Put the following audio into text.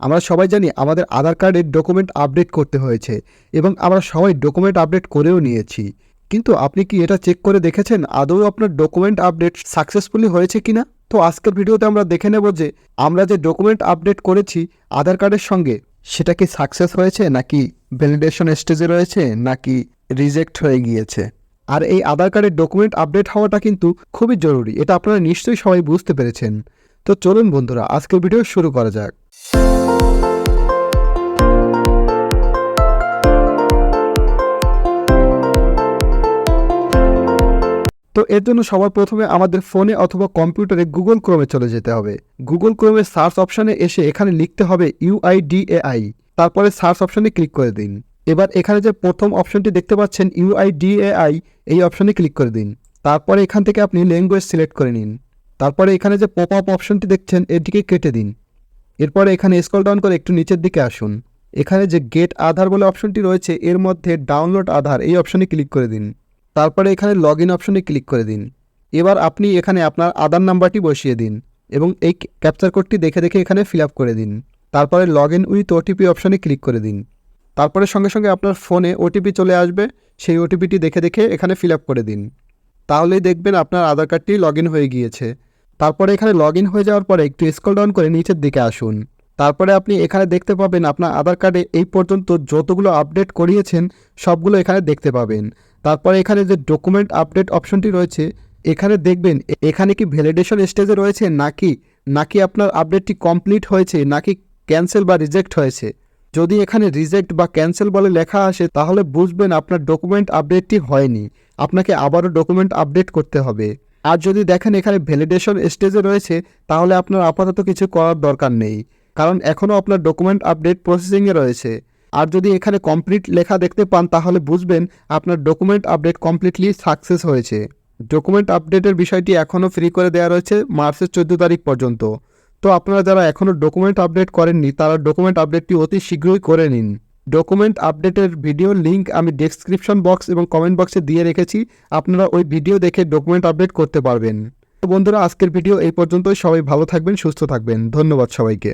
আমরা সবাই জানি আমাদের আধার কার্ডের ডকুমেন্ট আপডেট করতে হয়েছে এবং আমরা সবাই ডকুমেন্ট আপডেট করেও নিয়েছি। কিন্তু আপনি কি এটা চেক করে দেখেছেন আদৌ আপনার ডকুমেন্ট আপডেট সাকসেসফুলি হয়েছে কিনা? তো আজকের ভিডিওতে আমরা দেখে নেব যে আমরা যে ডকুমেন্ট আপডেট করেছি আধার কার্ডের সঙ্গে, সেটা কি সাকসেস হয়েছে নাকি ভ্যালিডেশন স্টেজে রয়েছে নাকি রিজেক্ট হয়ে গিয়েছে? আর এই আধার কার্ডের ডকুমেন্ট আপডেট হওয়াটা কিন্তু খুবই জরুরি, এটা আপনারা নিশ্চয়ই সবাই বুঝতে পেরেছেন। তো চলুন বন্ধুরা, আজকের ভিডিও শুরু করা যাক। তো এর জন্য সবার প্রথমে আমাদের ফোনে অথবা কম্পিউটারে গুগল ক্রোমে চলে যেতে হবে। গুগল ক্রোমের সার্চ অপশানে এসে এখানে লিখতে হবে ইউআইডিএআই তারপরে সার্চ অপশানে ক্লিক করে দিন। এবার এখানে যে প্রথম অপশনটি দেখতে পাচ্ছেন ইউআইডিএআই এই অপশনে ক্লিক করে দিন। তারপরে এখান থেকে আপনি ল্যাঙ্গুয়েজ সিলেক্ট করে নিন। তারপরে এখানে যে পপ আপ অপশনটি দেখছেন, এটিকে কেটে দিন। এরপরে এখানে স্কল ডাউন করে একটু নিচের দিকে আসুন। এখানে যে গেট আধার বলে অপশনটি রয়েছে, এর মধ্যে ডাউনলোড আধার এই অপশনে ক্লিক করে দিন। তারপরে এখানে লগ ইন অপশনে ক্লিক করে দিন। এবার আপনি এখানে আপনার আধার নাম্বারটি বসিয়ে দিন এবং এই ক্যাপচার কোডটি দেখে দেখে এখানে ফিল আপ করে দিন। তারপরে লগ ইন উইথ ওটিপি অপশনে ক্লিক করে দিন। তারপরে সঙ্গে সঙ্গে আপনার ফোনে ওটিপি চলে আসবে, সেই ওটিপিটি দেখে দেখে এখানে ফিল আপ করে দিন। তাহলেই দেখবেন আপনার আধার কার্ডটি লগ ইন হয়ে গিয়েছে। তারপরে এখানে লগ হয়ে যাওয়ার পরে একটু স্ক্রল ডাউন করে নিচের দিকে আসুন। তারপরে আপনি এখানে দেখতে পাবেন আপনার আধার কার্ডে এই পর্যন্ত যতগুলো আপডেট করিয়েছেন, সবগুলো এখানে দেখতে পাবেন। তারপরে এখানে যে ডকুমেন্ট আপডেট অপশনটি রয়েছে, এখানে দেখবেন এখানে কি ভ্যালিডেশন স্টেজে রয়েছে নাকি নাকি আপনার আপডেটটি কমপ্লিট হয়েছে, নাকি ক্যান্সেল বা রিজেক্ট হয়েছে। যদি এখানে রিজেক্ট বা ক্যান্সেল বলে লেখা আসে, তাহলে বুঝবেন আপনার ডকুমেন্ট আপডেটটি হয়নি। আপনাকে আবারও ডকুমেন্ট আপডেট করতে হবে। আর যদি দেখেন এখানে ভ্যালিডেশন স্টেজে রয়েছে, তাহলে আপনার আপাতত কিছু করার দরকার নেই। কারণ এখনও আপনার ডকুমেন্ট আপডেট প্রসেসিংয়ে রয়েছে। আর যদি এখানে কমপ্লিট লেখা দেখতে পান, তাহলে বুঝবেন আপনার ডকুমেন্ট আপডেট কমপ্লিটলি সাকসেস হয়েছে। ডকুমেন্ট আপডেটের বিষয়টি এখনও ফ্রি করে দেওয়া রয়েছে মার্চের চোদ্দ তারিখ পর্যন্ত। তো আপনারা যারা এখনও ডকুমেন্ট আপডেট করেননি, তারা ডকুমেন্ট আপডেটটি অতি শীঘ্রই করে নিন। ডকুমেন্ট আপডেটের ভিডিও লিঙ্ক আমি ডেসক্রিপশন বক্স এবং কমেন্ট বক্সে দিয়ে রেখেছি। আপনারা ওই ভিডিও দেখে ডকুমেন্ট আপডেট করতে পারবেন। তো বন্ধুরা, আজকের ভিডিও এই পর্যন্তই। সবাই ভালো থাকবেন, সুস্থ থাকবেন। ধন্যবাদ সবাইকে।